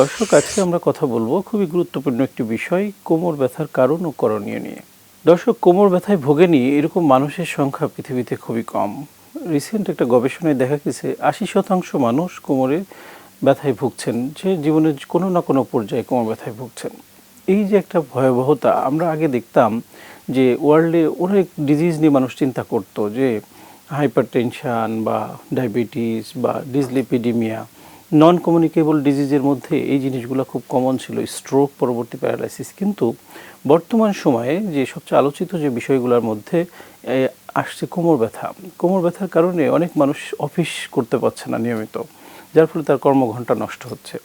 দর্শক, আজকে আমরা কথা বলব খুবই গুরুত্বপূর্ণ একটি বিষয়, কোমর ব্যথার কারণ ও করণীয় নিয়ে। দর্শক, কোমর ব্যথায় ভোগেনি এরকম মানুষের সংখ্যা পৃথিবীতে খুবই কম। রিসেন্ট একটা গবেষণায় দেখা গেছে, আশি শতাংশ মানুষ কোমরে ব্যথায় ভুগছেন, যে জীবনের কোনো না কোনো পর্যায়ে কোমর ব্যথায় ভুগছেন। এই যে একটা ভয়াবহতা, আমরা আগে দেখতাম যে ওয়ার্ল্ডে অনেক ডিজিজ নিয়ে মানুষ চিন্তা করতো, যে হাইপার বা ডায়াবেটিস বা ডিসলিপিডিমিয়া নন কমিউনিকেবল ডিজিজের মধ্যে এই জিনিসগুলো খুব কমন ছিল স্ট্রোক পরবর্তী প্যারালাইসিস কিন্তু বর্তমান সময়ে যে সবচেয়ে আলোচিত যে বিষয়গুলোর মধ্যে আসছে কোমর ব্যথা। কোমর ব্যথার কারণে অনেক মানুষ অফিস করতে পারছে না নিয়মিত, যার ফলে তার কর্মঘণ্টা নষ্ট হচ্ছে।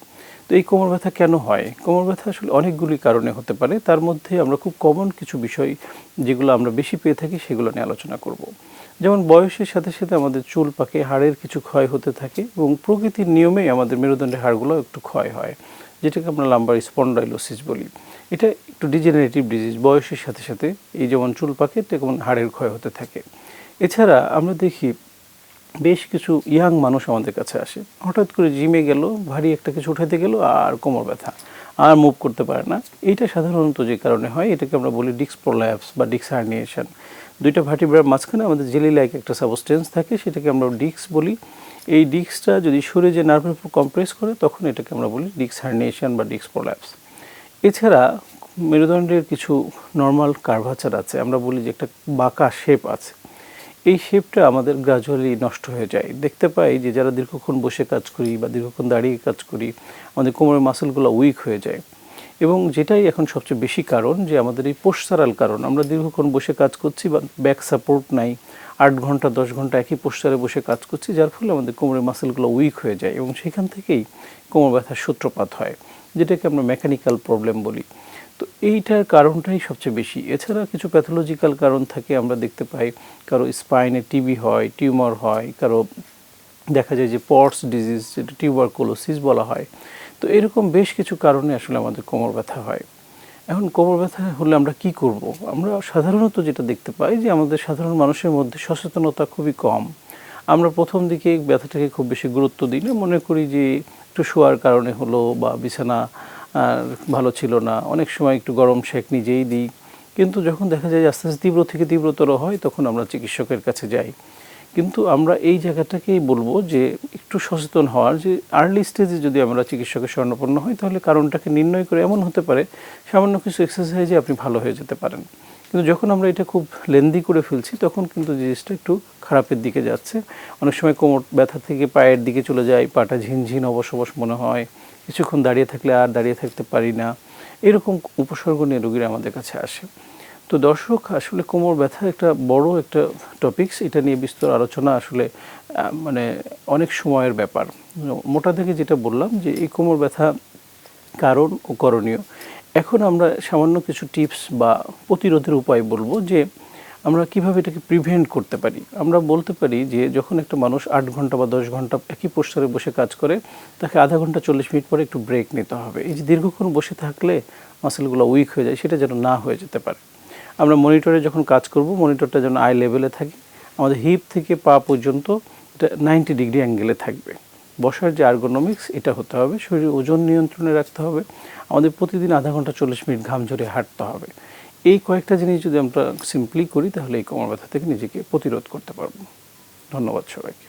তো এই কোমর ব্যথা কেন হয়? কোমর ব্যথা আসলে অনেকগুলি কারণে হতে পারে। তার মধ্যে আমরা খুব কমন কিছু বিষয় যেগুলো আমরা বেশি পেয়ে থাকি সেগুলো নিয়ে আলোচনা করব। যেমন বয়সের সাথে সাথে আমাদের চুল পাকে, হাড়ের কিছু ক্ষয় হতে থাকে এবং প্রকৃতির নিয়মেই আমাদের মেরুদণ্ডের হাড়গুলো একটু ক্ষয় হয়, যেটাকে আমরা লাম্বার স্পন্ডাইলোসিস বলি। এটা একটু ডিজেনারেটিভ ডিজিজ বয়সের সাথে সাথে এই যেমন চুল পাকে, তেমন হাড়ের ক্ষয় হতে থাকে। এছাড়া আমরা দেখি বেশ কিছু ইয়াং মানুষ আমাদের কাছে আসে। হঠাৎ করে জিমে গেল, ভারী একটা কিছু উঠাতে গেল, আর কোমর ব্যথা। আর মুভ করতে পারে না। এইটা সাধারণত যে কারণে হয়, এটাকে আমরা বলি ডিক্স প্রোল্যাপস বা ডিক্স হার্নিয়েশন দুইটা ভার্টিব্রার মাঝখানে আমাদের জেলি লাইক একটা সাবস্টেন্স থাকে, সেটাকে আমরা ডিক্স বলি। এই ডিক্সটা যদি সরে যে নার্ভের উপর কম্প্রেস করে, তখন এটাকে আমরা বলি ডিক্স হার্নিয়েশন বা ডিক্স প্রোল্যাপস এছাড়া মেরুদণ্ডের কিছু নর্মাল কার্ভাচার আছে। আমরা বলি যে একটা বাঁকা শেপ আছে। এই শেপটা আমাদের গ্রাজুয়ালি নষ্ট হয়ে যায়। দেখতে পাই যে যারা দীর্ঘক্ষণ বসে কাজ করি বা দীর্ঘক্ষণ দাঁড়িয়ে কাজ করি, আমাদের কোমরের মাসেলগুলো উইক হয়ে যায়। এবং যেটাই এখন সবচেয়ে বেশি কারণ যে আমাদের এই পোস্টারাল কারণ। আমরা দীর্ঘক্ষণ বসে কাজ করছি বা ব্যাক সাপোর্ট নাই, আট ঘণ্টা, দশ ঘণ্টা একই পোস্টারে বসে কাজ করছি, যার ফলে আমাদের কোমরের মাসেলগুলো উইক হয়ে যায় এবং সেখান থেকেই কোমর ব্যথার সূত্রপাত হয়। যেটাকে আমরা মেকানিক্যাল প্রবলেম বলি। তো এইটার কারণটাই সবচেয়ে বেশি। এছাড়া কিছু প্যাথোলজিক্যাল কারণ থাকে আমরা দেখতে পাই। কারও স্পাইনে টিবি হয়, টিউমার হয়, কারও দেখা যায় যে পটস ডিজিজ, যেটা টিউবারকুলোসিস বলা হয়। তো এরকম বেশ কিছু কারণে আসলে আমাদের কোমর ব্যথা হয়। এখন কোমর ব্যথা হলে আমরা কি করব? আমরা সাধারণত যেটা দেখতে পাই যে আমাদের সাধারণ মানুষের মধ্যে সচেতনতা খুবই কম। আমরা প্রথম দিকে ব্যথাটাকে খুব বেশি গুরুত্ব দিই না। মনে করি যে একটু শোয়ার কারণে হলো বা বিছানা ভালো ছিল না। অনেক সময় একটু গরম শেক নিজেই দিই। কিন্তু যখন দেখা যায় আস্তে আস্তে তীব্র থেকে তীব্রতর হয়, তখন আমরা চিকিৎসকের কাছে যাই। কিন্তু আমরা এই জায়গাটাকেই বলব যে একটু সচেতন হওয়ার, যে আর্লি স্টেজে যদি আমরা চিকিৎসকের স্বর্ণপন্ন হই, তাহলে কারণটাকে নির্ণয় করে এমন হতে পারে, সামান্য কিছু এক্সারসাইজে আপনি ভালো হয়ে যেতে পারেন। কিন্তু যখন আমরা এটা খুব লেন্দি করে ফেলছি, তখন কিন্তু জিনিসটা একটু খারাপের দিকে যাচ্ছে। অনেক সময় কোমর ব্যথা থেকে পায়ের দিকে চলে যায়, পাটা ঝিনঝিন অবশ অবশ মনে হয়। কিছুক্ষণ দাঁড়িয়ে থাকলে আর দাঁড়িয়ে থাকতে পারি না। এরকম উপসর্গ নিয়ে রোগীরা আমাদের কাছে আসে। তো দর্শক, আসলে কোমর ব্যথা একটা বড় একটা টপিকস এটা নিয়ে বিস্তর আলোচনা আসলে মানে অনেক সময়ের ব্যাপার। মোটা থেকে যেটা বললাম যে, এই কোমর ব্যথা কারণ ও করণীয়। এখন আমরা সামান্য কিছু টিপস বা প্রতিরোধের উপায় বলব যে আমরা কীভাবে এটাকে প্রিভেন্ট করতে পারি? আমরা বলতে পারি যে, যখন একটা মানুষ আট ঘণ্টা বা দশ ঘণ্টা একই পোস্টারে বসে কাজ করে, তাকে আধা ঘণ্টা চল্লিশ মিনিট পরে একটু ব্রেক নিতে হবে। এই যে দীর্ঘক্ষণ বসে থাকলে মাসেলগুলো উইক হয়ে যায়, সেটা যেন না হয়ে যেতে পারে। আমরা মনিটরে যখন কাজ করব মনিটরটা যেন আই লেভেলে থাকে। আমাদের হিপ থেকে পা পর্যন্ত এটা নাইনটি ডিগ্রি অ্যাঙ্গেলে থাকবে। বসার যে আর্গোনমিক্স এটা হতে হবে। শরীরের ওজন নিয়ন্ত্রণে রাখতে হবে। আমাদের প্রতিদিন আধা ঘণ্টা চল্লিশ মিনিট ঘাম ঝরে হাঁটতে হবে। এই কয়েকটা জিনিস যদি আমরা সিম্পলি করি, তাহলে এই কোমর ব্যথা থেকে নিজেকে প্রতিরোধ করতে পারব। ধন্যবাদ সবাইকে।